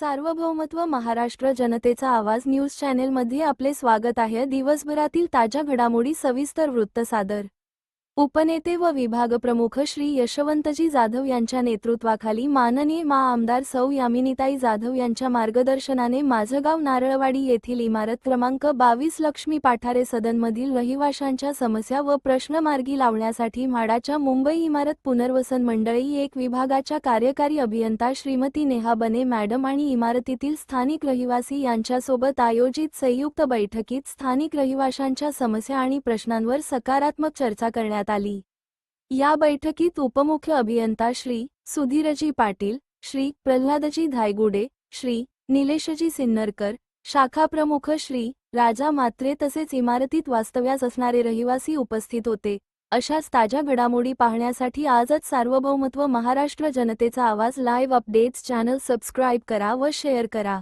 सार्वभौमत्व महाराष्ट्र जनतेचा आवाज न्यूज चॅनेलमध्ये आपले स्वागत आहे. दिवसभरातील ताज्या घडामोडी सविस्तर वृत्त सादर उपनेते व विभाग प्रमुख श्री यशवंतजी जाधव यांच्या नेतृत्वाखाली माननीय मा आमदार सौ यामिनीताई जाधव यांच्या मार्गदर्शनाने माझगाव नारळवाडी येथील इमारत क्रमांक बावीस लक्ष्मी पाठारे सदनमधील रहिवाशांच्या समस्या व प्रश्न मार्गी लावण्यासाठी म्हाडाच्या मुंबई इमारत पुनर्वसन मंडळी एक विभागाच्या कार्यकारी अभियंता श्रीमती नेहा बने मॅडम आणि इमारतीतील स्थानिक रहिवासी यांच्यासोबत आयोजित संयुक्त बैठकीत स्थानिक रहिवाशांच्या समस्या आणि प्रश्नांवर सकारात्मक चर्चा करण्यात आली. या बैठकीत उपमुख्य अभियंता श्री सुधीरजी पाटील श्री प्रल्हादजी धायगुडे श्री निलेशजी सिन्नरकर शाखा प्रमुख श्री राजा मात्रे तसेच इमारतीत वास्तव्यास असणारे रहिवासी उपस्थित होते. अशाच ताज्या घडामोडी पाहण्यासाठी आजच सार्वभौमत्व महाराष्ट्र जनतेचा आवाज लाईव्ह अपडेट्स चॅनल सबस्क्राईब करा व शेअर करा.